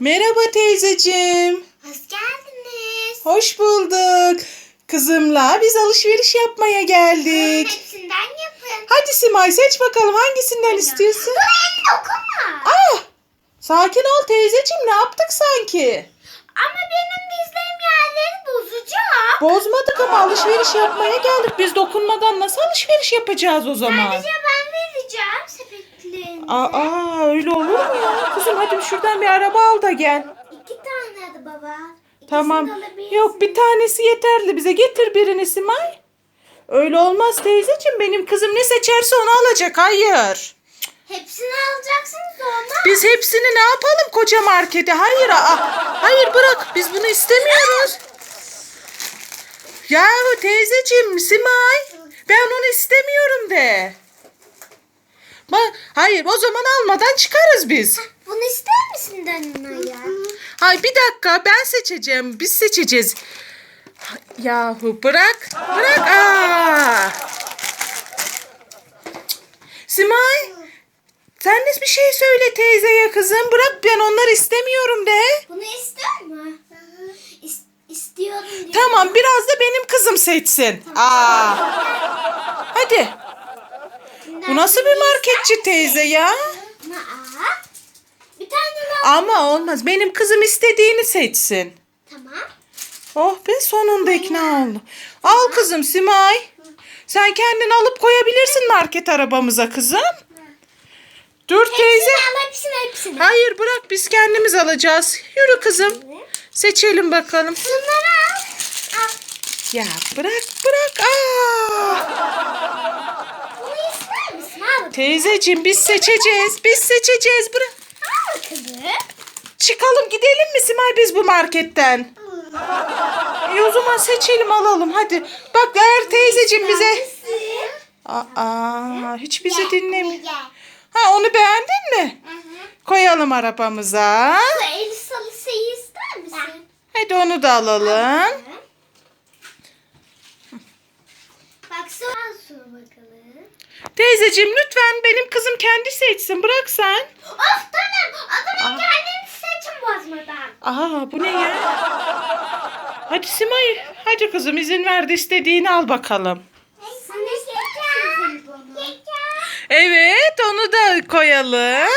Merhaba teyzeciğim. Hoş geldiniz. Hoş bulduk. Kızımla biz alışveriş yapmaya geldik. Hepsinden yapın. Hadi Simay seç bakalım hangisinden istiyorsun? Dur elini dokunma. Ah! Sakin ol teyzeciğim ne yaptık sanki? Ama benim dizlerim yerleri bozacak. Bozmadık ama alışveriş yapmaya geldik. Biz dokunmadan nasıl alışveriş yapacağız o zaman? Sadece ben. Aa öyle olur mu ya? Kızım hadi şuradan bir araba al da gel. İki tane de baba. İkisini Tamam. de alabilirsin. Yok bir tanesi yeterli bize. Getir birini Simay. Öyle olmaz teyzeciğim. Benim kızım ne seçerse onu alacak. Hayır. Hepsini alacaksınız olmaz. Biz hepsini ne yapalım koca markete? Hayır. Aa, hayır bırak. Biz bunu istemiyoruz. Yahu teyzeciğim Simay. Ben onu istemiyorum de. Ba- Hayır o zaman almadan çıkarız biz. Bunu ister misin Danina ya? Hay bir dakika ben seçeceğim. Biz seçeceğiz. Yahu bırak. Bırak. Aa. Simay. Sen de bir şey söyle teyzeye kızım. Bırak ben onları istemiyorum de. Bunu ister mi? İs- istiyorum diye. Tamam biraz da benim kızım seçsin. Aa. Hadi. Bu nasıl bir marketçi teyze ya? Aa, bir tane daha. Ama olmaz. Benim kızım istediğini seçsin. Tamam. Oh be sonunda ikna oldu. Al kızım Simay. Sen kendin alıp koyabilirsin market arabamıza kızım. Dur teyze. Hepsini al hepsini hepsini. Hayır bırak biz kendimiz alacağız. Yürü kızım. Seçelim bakalım. Bunları al. Al. Ya bırak bırak. Aa! Bunu ister misin? Al bakalım. Teyzeciğim biz seçeceğiz. Biz seçeceğiz. Bırak. Çıkalım gidelim mi Simay biz bu marketten? E o zaman seçelim alalım hadi. Bak eğer teyzeciğim bize... Aa, hiç bizi dinlemiyor. Ha onu beğendin mi? Koyalım arabamıza. El salısayı ister misin? Hadi onu da alalım. Bak sonra. Teyzeciğim lütfen benim kızım kendi seçsin. Bırak sen. Of tamam. O zaman kendiniz seçin bozmadan. Aa bu ne ya? Hadi Simay. Hadi kızım izin verdi istediğini al bakalım. Evet onu da koyalım.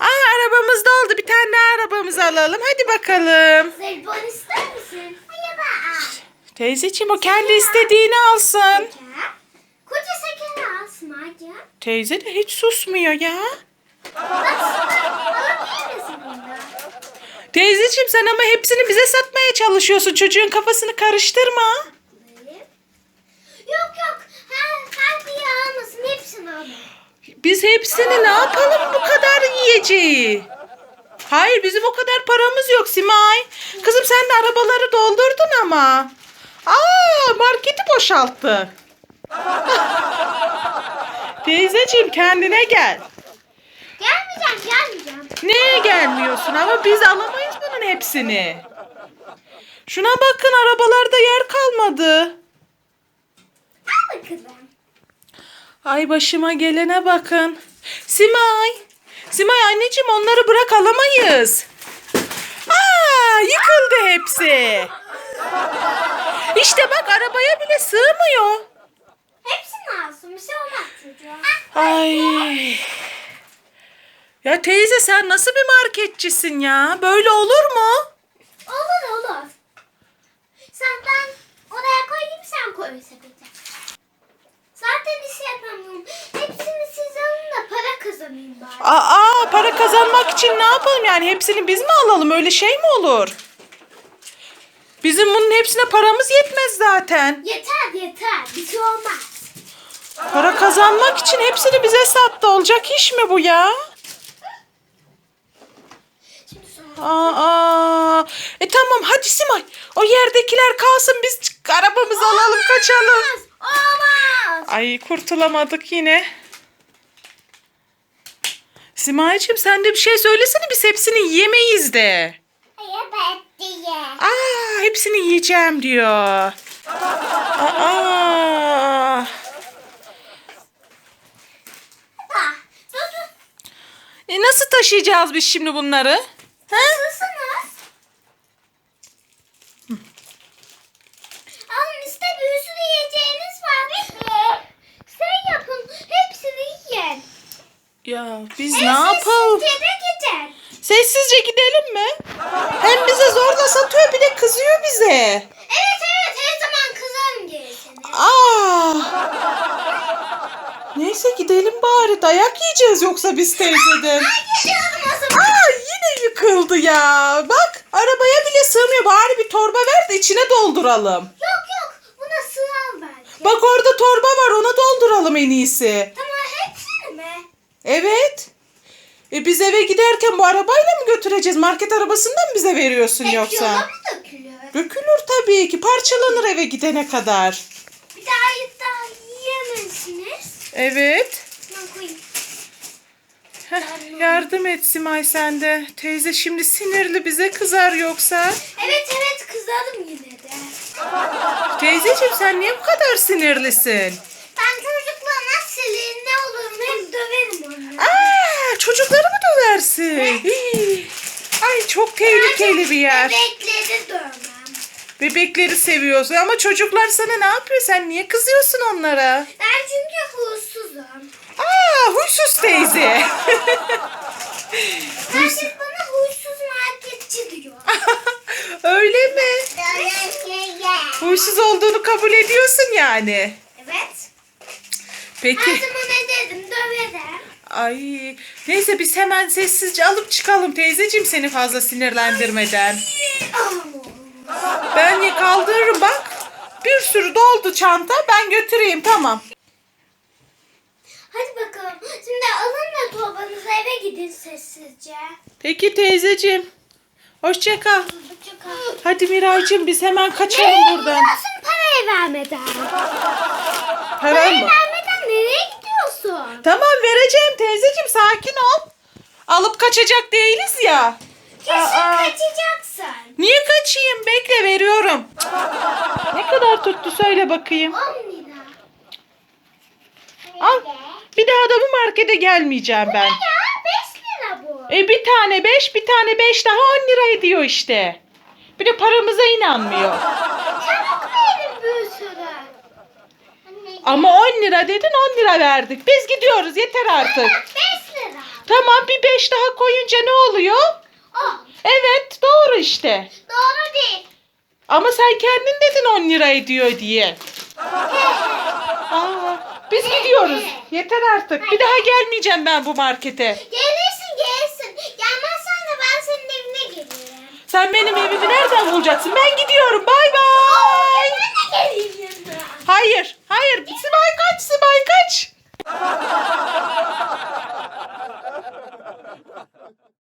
Aa arabamız da oldu. Bir tane daha arabamızı alalım. Hadi bakalım. Zelbon ister misin? Hayır Teyzeciğim o kendi istediğini alsın. Koca sakın al Sıma'cığım. Teyze de hiç susmuyor ya. Teyzeciğim sen ama hepsini bize satmaya çalışıyorsun. Çocuğun kafasını karıştırma. Yok yok. Her, her biri almasın. Hepsini al. Biz hepsini ne yapalım bu kadar yiyeceği? Hayır bizim o kadar paramız yok Simay. Kızım sen de arabaları doldurdun ama. Aa marketi boşalttı. Teyzeciğim kendine gel. Gelmeyeceğim gelmeyeceğim. Neye gelmiyorsun ama biz alamayız bunun hepsini. Şuna bakın arabalarda yer kalmadı. Al bakalım. Ay başıma gelene bakın. Simay. Simay anneciğim onları bırak alamayız. Aa yıkıldı hepsi. İşte bak arabaya bile sığmıyor. Bir şey olmaz çocuğa. Ay. Ya teyze sen nasıl bir marketçisin ya? Böyle olur mu? Olur olur. Sen ben oraya koyayım sen koy sepete. Zaten iş yapamıyorum. Hepsini siz alın da para kazanayım bari. Aa para kazanmak için ne yapalım yani hepsini biz mi alalım öyle şey mi olur? Bizim bunun hepsine paramız yetmez zaten. Yeter yeter. Bir şey olmaz. Para kazanmak için hepsini bize sattı. Olacak iş mi bu ya? Aa, e tamam hadi Simay. O yerdekiler kalsın biz çık- arabamızı alalım kaçalım. Olmaz. Ay kurtulamadık yine. Simay'cığım sen de bir şey söylesene biz hepsini yiyemeyiz de. Evet diye. Aa hepsini yiyeceğim diyor. Aa. Ah, dur dur. E nasıl taşıyacağız biz şimdi bunları? Nasılsınız? Alın işte bir sürü yiyeceğiniz var. Sen yapın. Hepsini yiyin. Ya biz ne yapalım? sessizce de gidin. Sessizce gidelim mi? Hem bize zorla satıyor bir de kızıyor bize. Evet evet her zaman kızarım gerisini. Aa! Neyse gidelim bari. Dayak yiyeceğiz yoksa biz teyzeden. Aa yine yıkıldı ya. Bak arabaya bile sığmıyor. Bari bir torba ver de içine dolduralım. Yok yok buna sığar belki. Bak orada torba var ona dolduralım en iyisi. Tamam hepsini mi? Evet. E biz eve giderken bu arabayla mı götüreceğiz? Market arabasından mı bize veriyorsun yola yoksa? mı dökülüyor? Dökülür tabii ki. Parçalanır eve gidene kadar. Bir daha daha yiyemezsiniz. Evet. Heh, yardım et Simay sen de. Teyze şimdi sinirli bize kızar yoksa. Evet evet kızarım yine de. Teyzeciğim sen niye bu kadar sinirlisin? Ben çocuklarına sileyim ne olur hep döverim onları. Aa, çocukları mı döversin? Hii. Ay çok tehlikeli bir yer. Dövmem. Bebekleri seviyorsun ama çocuklar sana ne yapıyor? Sen niye kızıyorsun onlara? Ben çünkü huysuzum. Aa, huysuz teyze. Herkes bana huysuz marketçi diyor. Öyle mi? Huysuz olduğunu kabul ediyorsun yani. Evet. Peki. Her zaman ederim döverim. Ay neyse biz hemen sessizce alıp çıkalım teyzeciğim seni fazla sinirlendirmeden. Ben kaldırırım bak. Bir sürü doldu çanta ben götüreyim tamam. Hadi bakalım. Şimdi alın da torbanızı eve gidin sessizce. Peki teyzeciğim. Hoşça kal. Hadi Miraycığım biz hemen kaçalım Nereye buradan. gidiyorsun parayı vermeden? Param Parayı mı? vermeden nereye gidiyorsun? Tamam vereceğim teyzeciğim sakin ol. Alıp kaçacak değiliz ya. Kesin Aa. kaçacaksın. Niye kaçayım? Bekle veriyorum. Ne kadar tuttu söyle bakayım. 10 lira. Al. Bir daha da bu markete gelmeyeceğim ben. Ya 5 lira bu. E bir tane 5 bir tane 5 daha 10 lira ediyor işte. Bir de paramıza inanmıyor. Çabuk verin bir sürü. Ama 10 lira dedin 10 lira verdik. Biz gidiyoruz yeter artık. 5 lira. Tamam bir 5 daha koyunca ne oluyor? Evet doğru işte. Doğru değil. Ama sen kendin dedin 10 lira ediyor diye. Aa, biz gidiyoruz. Yeter artık. Bir daha gelmeyeceğim ben bu markete. Gelirsin gelirsin. Gelmezsen de ben senin evine gelirim. Sen benim evimi nereden bulacaksın? Ben gidiyorum. Bay bay. Hayır. Hayır. Sibay kaç. Sibay kaç.